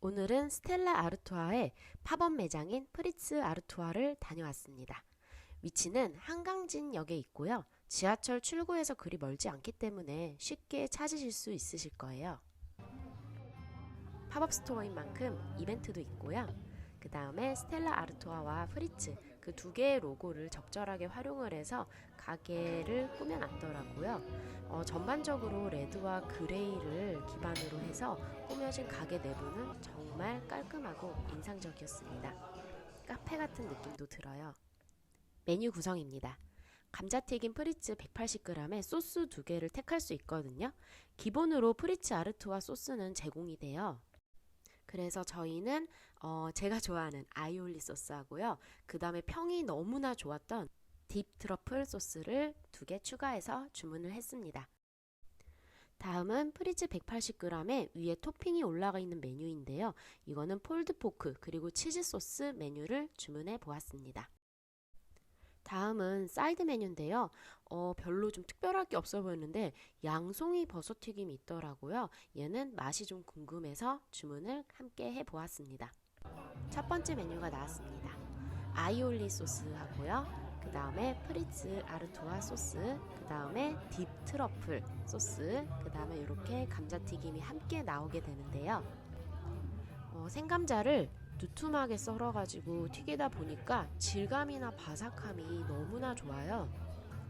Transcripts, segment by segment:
오늘은 스텔라 아르투아의 팝업 매장인 프리츠 아르투아를 다녀왔습니다. 위치는 한강진역에 있고요. 지하철 출구에서 그리 멀지 않기 때문에 쉽게 찾으실 수 있으실 거예요. 팝업 스토어인 만큼 이벤트도 있고요. 그 다음에 스텔라 아르투아와 프리츠 그 두 개의 로고를 적절하게 활용을 해서 가게를 꾸며놨더라고요. 어, 전반적으로 레드와 그레이를 기반으로 해서 꾸며진 가게 내부는 정말 깔끔하고 인상적이었습니다. 카페 같은 느낌도 들어요. 메뉴 구성입니다. 감자튀김 프리츠 180g에 소스 두 개를 택할 수 있거든요. 기본으로 프리츠 아르투아 소스는 제공이 돼요. 그래서 저희는 어, 제가 좋아하는 아이올리 소스하고요. 그 다음에 평이 너무나 좋았던 딥 트러플 소스를 두 개 추가해서 주문을 했습니다. 다음은 프리츠 180g에 위에 토핑이 올라가 있는 메뉴인데요. 이거는 폴드 포크 그리고 치즈 소스 메뉴를 주문해 보았습니다. 다음은 사이드 메뉴인데요. 어, 별로 좀 특별할 게 없어 보였는데 양송이 버섯 튀김이 있더라고요. 얘는 맛이 좀 궁금해서 주문을 함께 해 보았습니다. 첫 번째 메뉴가 나왔습니다. 아이올리 소스하고요. 그 다음에 프리츠 아르투아 소스, 그 다음에 딥 트러플 소스, 그 다음에 이렇게 감자튀김이 함께 나오게 되는데요. 어, 생감자를 두툼하게 썰어가지고 튀기다 보니까 질감이나 바삭함이 너무나 좋아요.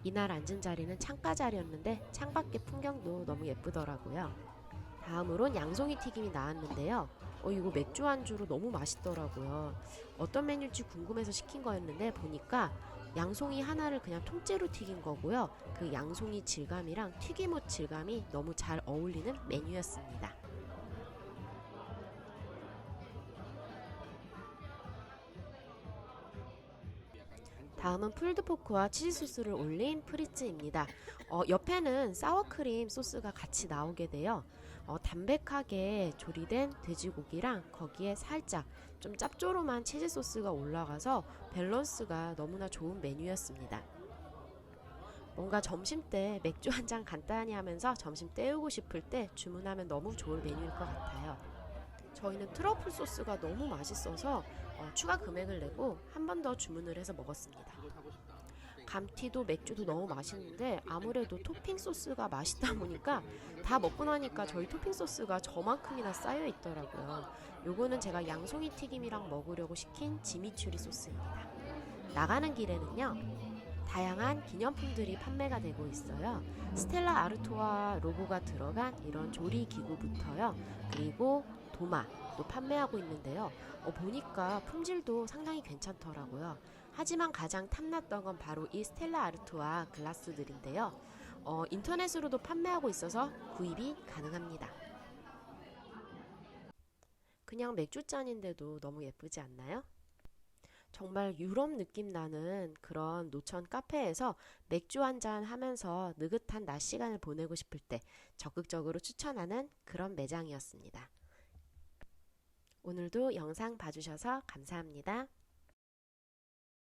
이날 앉은 자리는 창가 자리였는데 창밖의 풍경도 너무 예쁘더라고요. 다음으론 양송이 튀김이 나왔는데요. 어, 이거 맥주 안주로 너무 맛있더라고요. 어떤 메뉴일지 궁금해서 시킨 거였는데 보니까 양송이 하나를 그냥 통째로 튀긴 거고요. 그 양송이 질감이랑 튀김옷 질감이 너무 잘 어울리는 메뉴였습니다. 다음은 풀드 포크와 치즈 소스를 올린 프리츠입니다. 어, 옆에는 사워크림 소스가 같이 나오게 돼요. 어, 담백하게 조리된 돼지고기랑 거기에 살짝 좀 짭조름한 치즈 소스가 올라가서 밸런스가 너무나 좋은 메뉴였습니다. 뭔가 점심 때 맥주 한 잔 간단히 하면서 점심 때우고 싶을 때 주문하면 너무 좋을 메뉴일 것 같아요. 저희는 트러플 소스가 너무 맛있어서 어, 추가 금액을 내고 한 번 더 주문을 해서 먹었습니다. 감튀도 맥주도 너무 맛있는데 아무래도 토핑 소스가 맛있다 보니까 다 먹고 나니까 저희 토핑 소스가 저만큼이나 쌓여 있더라고요. 요거는 제가 양송이 튀김이랑 먹으려고 시킨 지미추리 소스입니다. 나가는 길에는요. 다양한 기념품들이 판매가 되고 있어요. 스텔라 아르토아 로고가 들어간 이런 조리 기구부터요. 그리고 도마 또 판매하고 있는데요. 어, 보니까 품질도 상당히 괜찮더라고요. 하지만 가장 탐났던 건 바로 이 스텔라 아르토아 글라스들인데요. 어, 인터넷으로도 판매하고 있어서 구입이 가능합니다. 그냥 맥주잔인데도 너무 예쁘지 않나요? 정말 유럽 느낌 나는 그런 노천 카페에서 맥주 한 잔 하면서 느긋한 낮 시간을 보내고 싶을 때 적극적으로 추천하는 그런 매장이었습니다. 오늘도 영상 봐주셔서 감사합니다.